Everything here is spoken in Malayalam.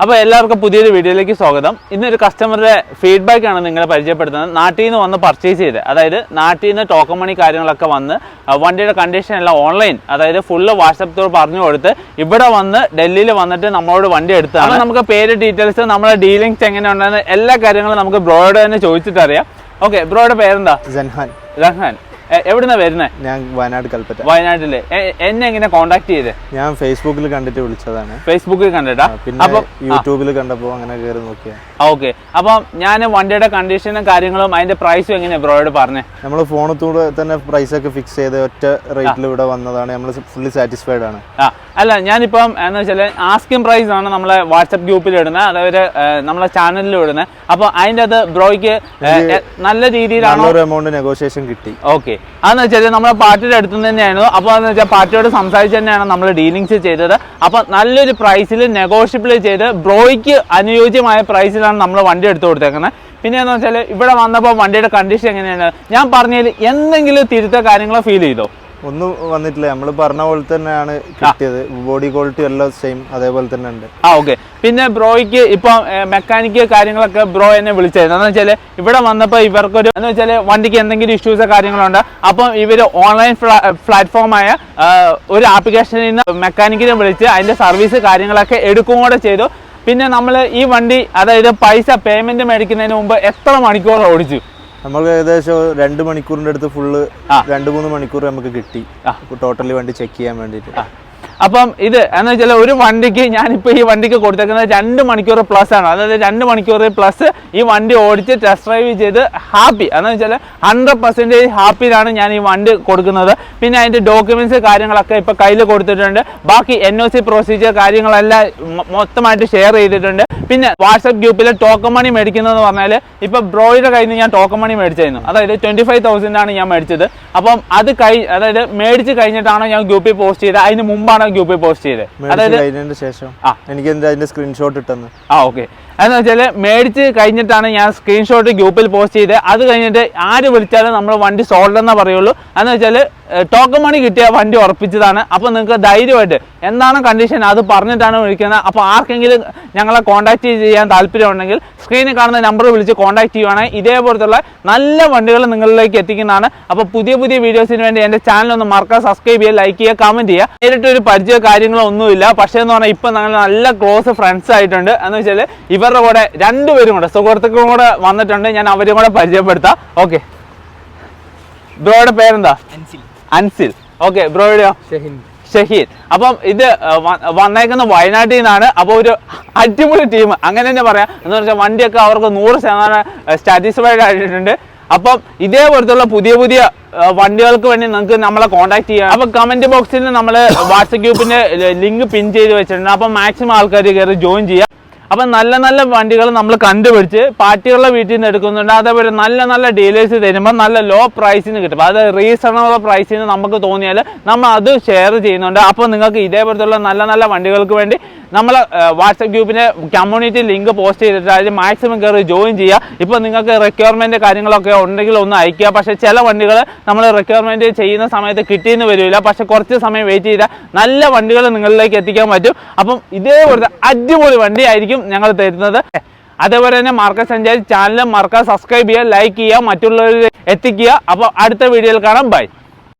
അപ്പോൾ എല്ലാവർക്കും പുതിയൊരു വീഡിയോയിലേക്ക് സ്വാഗതം. ഇന്നൊരു കസ്റ്റമറുടെ ഫീഡ്ബാക്ക് ആണ് നിങ്ങളെ പരിചയപ്പെടുത്തുന്നത്. നാട്ടിൽ നിന്ന് വന്ന് പർച്ചേസ് ചെയ്ത് അതായത് നാട്ടിൽ നിന്ന് ടോക്കൺ മണി കാര്യങ്ങളൊക്കെ വന്ന് വണ്ടിയുടെ കണ്ടീഷൻ എല്ലാം ഓൺലൈൻ അതായത് ഫുള്ള് വാട്സപ്പ് പറഞ്ഞു കൊടുത്ത് ഇവിടെ വന്ന് ഡൽഹിയിൽ വന്നിട്ട് നമ്മളോട് വണ്ടി എടുത്താണ് നമുക്ക് പേര് ഡീറ്റെയിൽസ് നമ്മളെ ഡീലിങ്സ് എങ്ങനെയുണ്ടെന്ന് എല്ലാ കാര്യങ്ങളും നമുക്ക് ബ്രോയോട് തന്നെ ചോദിച്ചിട്ടറിയാം. ഓക്കെ ബ്രോയുടെ പേരെന്താ? ജൻഹാൻ. എ- എവിടുന്നാ വരുന്നത് ഞാൻ വയനാട് കൽപ്പറ്റ. വയനാട്ടിൽ. എന്നെ എങ്ങനെ കോണ്ടാക്ട് ചെയ്തേ? ഞാൻ ഫേസ്ബുക്കിൽ കണ്ടിട്ട് വിളിച്ചതാണ്. ഫേസ്ബുക്കിൽ കണ്ടിട്ടാ? പിന്നെ യൂട്യൂബിൽ കണ്ടപ്പോ അങ്ങനെ കയറി നോക്കിയ ഓക്കെ. അപ്പൊ ഞാൻ വണ്ടിയുടെ കണ്ടീഷനും കാര്യങ്ങളും അതിന്റെ പ്രൈസും എങ്ങനെയാ ബ്രോയോട് പറഞ്ഞേ? നമ്മൾ ഫോണത്തൂടെ തന്നെ പ്രൈസ് ഒക്കെ ഫിക്സ് ചെയ്ത് ഒറ്റ റേറ്റിൽ ഇവിടെ വന്നതാണ്. നമ്മൾ ഫുള്ളി സാറ്റിസ്ഫൈഡ് ആണ്. ആ. അല്ല ഞാനിപ്പം എന്ന് വെച്ചാൽ ആസ്കിംഗ് പ്രൈസ് ആണ് നമ്മളെ വാട്സപ്പ് ഗ്രൂപ്പിൽ ഇടുന്നത് അതായത് നമ്മളെ ചാനലിൽ ഇടുന്നത് അപ്പോൾ അതിന്റെ അത് ബ്രോയ്ക്ക് നല്ല രീതിയിലാണോ? എമൗണ്ട് നെഗോഷിയേഷൻ കിട്ടി. ഓക്കെ. അതെന്ന് വെച്ചാൽ നമ്മളെ പാർട്ടിയുടെ അടുത്ത് തന്നെയായിരുന്നു. അപ്പോൾ എന്ന് വെച്ചാൽ പാർട്ടിയോട് സംസാരിച്ച് തന്നെയാണ് നമ്മൾ ഡീലിങ്സ് ചെയ്തത്. അപ്പോൾ നല്ലൊരു പ്രൈസിൽ നെഗോഷ്യബിൾ ചെയ്ത് ബ്രോയ്ക്ക് അനുയോജ്യമായ പ്രൈസിലാണ് നമ്മൾ വണ്ടി എടുത്തു കൊടുത്തേക്കുന്നത് പിന്നെ എന്ന് വെച്ചാൽ ഇവിടെ വന്നപ്പോൾ വണ്ടിയുടെ കണ്ടീഷൻ എങ്ങനെയാണ്? ഞാൻ പറഞ്ഞതിൽ എന്തെങ്കിലും തിരുത്ത കാര്യങ്ങളോ ഫീൽ ചെയ്തോ? ഒന്നും വന്നിട്ടില്ല. നമ്മൾ പറഞ്ഞ പോലെ തന്നെയാണ് കിട്ടിയത്. ബോഡി ക്വാളിറ്റി എല്ലാം സെയിം അതേപോലെ തന്നെ ഉണ്ട്. ആ ഓക്കെ പിന്നെ ബ്രോയ്ക്ക് ഇപ്പൊ മെക്കാനിക്ക് കാര്യങ്ങളൊക്കെ ബ്രോ എന്നെ വിളിച്ചായിരുന്നു. എന്ന് വെച്ചാൽ ഇവിടെ വന്നപ്പോൾ ഇവർക്കൊരു എന്ന് വെച്ചാൽ വണ്ടിക്ക് എന്തെങ്കിലും ഇഷ്യൂസോ കാര്യങ്ങളുണ്ട്. അപ്പം ഇവർ ഓൺലൈൻ പ്ലാറ്റ്ഫോമായ ഒരു ആപ്ലിക്കേഷനിൽ നിന്ന് മെക്കാനിക്കിനെ വിളിച്ച് അതിന്റെ സർവീസ് കാര്യങ്ങളൊക്കെ എടുക്കും കൂടെ ചെയ്തു. പിന്നെ നമ്മൾ ഈ വണ്ടി അതായത് പൈസ പേയ്മെന്റ് മേടിക്കുന്നതിന് മുമ്പ് എത്ര മണിക്കൂർ ഓടിച്ചു? നമുക്ക് ഏകദേശം രണ്ട് മണിക്കൂറിന്റെ അടുത്ത് ഫുള്ള്. രണ്ട് മൂന്ന് മണിക്കൂർ നമുക്ക് കിട്ടി. ടോട്ടലി വണ്ടി ചെക്ക് ചെയ്യാൻ വേണ്ടിയിട്ട്. അപ്പം ഇത് എന്ന് വെച്ചാൽ ഒരു വണ്ടിക്ക് ഞാനിപ്പോൾ ഈ വണ്ടിക്ക് കൊടുത്തേക്കുന്നത് രണ്ട് മണിക്കൂർ പ്ലസ് ആണ്. അതായത് രണ്ട് മണിക്കൂർ പ്ലസ് ഈ വണ്ടി ഓടിച്ച് ടെസ്റ്റ് ഡ്രൈവ് ചെയ്ത് ഹാപ്പി എന്ന് വെച്ചാൽ ഹൺഡ്രഡ് പെർസെന്റേജ് ഹാപ്പിയിലാണ് ഞാൻ ഈ വണ്ടി കൊടുക്കുന്നത്. പിന്നെ അതിന്റെ ഡോക്യുമെന്റ്സ് കാര്യങ്ങളൊക്കെ ഇപ്പോൾ കയ്യിൽ കൊടുത്തിട്ടുണ്ട്. ബാക്കി എൻ ഒ സി പ്രൊസീജിയർ കാര്യങ്ങളെല്ലാം മൊത്തമായിട്ട് ഷെയർ ചെയ്തിട്ടുണ്ട്. പിന്നെ വാട്സപ്പ് ഗ്രൂപ്പിൽ ടോക്കൺ മണി മേടിക്കുന്നതെന്ന് പറഞ്ഞാൽ ഇപ്പോൾ ബ്രോയുടെ കയ്യിൽ നിന്ന് ഞാൻ ടോക്കൺ മണി മേടിച്ചായിരുന്നു. അതായത് ട്വന്റി ഫൈവ് തൗസൻഡാണ് ഞാൻ മേടിച്ചത്. അപ്പം അത് കഴി അതായത് മേടിച്ച് കഴിഞ്ഞിട്ടാണ് ഞാൻ ഗ്രൂപ്പിൽ പോസ്റ്റ് ചെയ്തത്? അതിന് മുമ്പാണ് ഗ്രൂപ്പിൽ പോസ്റ്റ് ചെയ്തേ. അതായത് ശേഷം ആ. എനിക്ക് അതിന്റെ സ്ക്രീൻഷോട്ട് ഇട്ടെന്ന്? ആ ഓക്കെ. എന്ന് വെച്ചാൽ മേടിച്ച് കഴിഞ്ഞിട്ടാണ് ഞാൻ സ്ക്രീൻഷോട്ട് ഗ്രൂപ്പിൽ പോസ്റ്റ് ചെയ്ത്. അത് കഴിഞ്ഞിട്ട് ആര് വിളിച്ചാലും നമ്മൾ വണ്ടി സോൾഡ് എന്നേ പറയുള്ളൂ. എന്ന് വെച്ചാൽ ടോക്കൺ മണി കിട്ടിയ വണ്ടി ഉറപ്പിച്ചതാണ്. അപ്പോൾ നിങ്ങൾക്ക് ധൈര്യമായിട്ട് എന്താണ് കണ്ടീഷൻ അത് പറഞ്ഞിട്ടാണ് വിളിക്കുന്നത്. അപ്പോൾ ആർക്കെങ്കിലും ഞങ്ങളെ കോൺടാക്ട് ചെയ്യാൻ താല്പര്യമുണ്ടെങ്കിൽ സ്ക്രീനിൽ കാണുന്ന നമ്പർ വിളിച്ച് കോൺടാക്ട് ചെയ്യുവാണെങ്കിൽ ഇതേപോലത്തുള്ള നല്ല വണ്ടികൾ നിങ്ങളിലേക്ക് എത്തിക്കുന്നതാണ്. അപ്പോൾ പുതിയ പുതിയ വീഡിയോസിന് വേണ്ടി എന്റെ ചാനൽ ഒന്ന് മറക്കാൻ സബ്സ്ക്രൈബ് ചെയ്യുക ലൈക്ക് ചെയ്യുക കമന്റ് ചെയ്യുക. നേരിട്ടൊരു പരിചയ കാര്യങ്ങളോ ഒന്നുമില്ല. പക്ഷേ എന്ന് പറഞ്ഞാൽ ഇപ്പം ഞങ്ങൾ നല്ല ക്ലോസ് ഫ്രണ്ട്സ് ആയിട്ടുണ്ട്. എന്ന് വെച്ചാൽ ഇവരുടെ കൂടെ രണ്ടുപേരും കൂടെ സുഹൃത്തുക്കളും കൂടെ വന്നിട്ടുണ്ട്. ഞാൻ അവരും കൂടെ പരിചയപ്പെടുത്താം. ഓക്കെ ബ്രോയുടെ പേരെന്താ? അൻസിൽ. ഓക്കെ ബ്രോയുടെയോ ഷഹീൻ. അപ്പം ഇത് വന്നേക്കുന്ന വയനാട്ടിൽ നിന്നാണ് അപ്പോൾ ഒരു അടിപൊളി ടീം. അങ്ങനെ തന്നെ പറയാം. എന്ന് വെച്ചാൽ വണ്ടിയൊക്കെ അവർക്ക് നൂറ് ശതമാനം സാറ്റിസ്ഫൈഡ് ആയിട്ടുണ്ട്. അപ്പം ഇതേപോലത്തുള്ള പുതിയ പുതിയ വണ്ടികൾക്ക് വേണ്ടി നിങ്ങൾക്ക് നമ്മളെ കോൺടാക്ട് ചെയ്യാം. അപ്പം കമന്റ് ബോക്സിൽ നമ്മൾ വാട്സപ്പ് ഗ്രൂപ്പിന്റെ ലിങ്ക് പിൻ ചെയ്ത് വെച്ചിട്ടുണ്ട്. അപ്പം മാക്സിമം ആൾക്കാർ കയറി ജോയിൻ ചെയ്യാം. അപ്പം നല്ല നല്ല വണ്ടികൾ നമ്മൾ കണ്ടുപിടിച്ച് പാർട്ടികളുടെ വീട്ടിൽ നിന്ന് എടുക്കുന്നുണ്ട്. അതേപോലെ നല്ല നല്ല ഡീലേഴ്സ് തരുമ്പോൾ നല്ല ലോ പ്രൈസിന് കിട്ടും. അത് റീസണബിൾ പ്രൈസിന് നമുക്ക് തോന്നിയാൽ നമ്മൾ അത് ഷെയർ ചെയ്യുന്നുണ്ട്. അപ്പോൾ നിങ്ങൾക്ക് ഇതേപോലത്തുള്ള നല്ല നല്ല വണ്ടികൾക്ക് വേണ്ടി നമ്മൾ വാട്സപ്പ് ഗ്രൂപ്പിന്റെ കമ്മ്യൂണിറ്റി ലിങ്ക് പോസ്റ്റ് ചെയ്തിട്ട് അതിൽ മാക്സിമം കയറി ജോയിൻ ചെയ്യുക. ഇപ്പോൾ നിങ്ങൾക്ക് റിക്വയർമെന്റ് കാര്യങ്ങളൊക്കെ ഉണ്ടെങ്കിൽ ഒന്ന് അയക്കുക പക്ഷേ ചില വണ്ടികൾ നമ്മൾ റിക്വയർമെന്റ് ചെയ്യുന്ന സമയത്ത് കിട്ടിയെന്ന് വരില്ല. പക്ഷേ കുറച്ച് സമയം വെയിറ്റ് ചെയ്താൽ നല്ല വണ്ടികൾ നിങ്ങളിലേക്ക് എത്തിക്കാൻ പറ്റും. അപ്പം ഇതേപോലത്തെ അടിപൊളി വണ്ടി ആയിരിക്കും ഞങ്ങൾ തരുന്നത്. അതേപോലെ തന്നെ മറക്ക സഞ്ചാരി ചാനൽ മറക്കാതെ സബ്സ്ക്രൈബ് ചെയ്യുക ലൈക്ക് ചെയ്യുക മറ്റുള്ളവരിൽ എത്തിക്കുക. അപ്പോൾ അടുത്ത വീഡിയോയിൽ കാണാം. ബൈ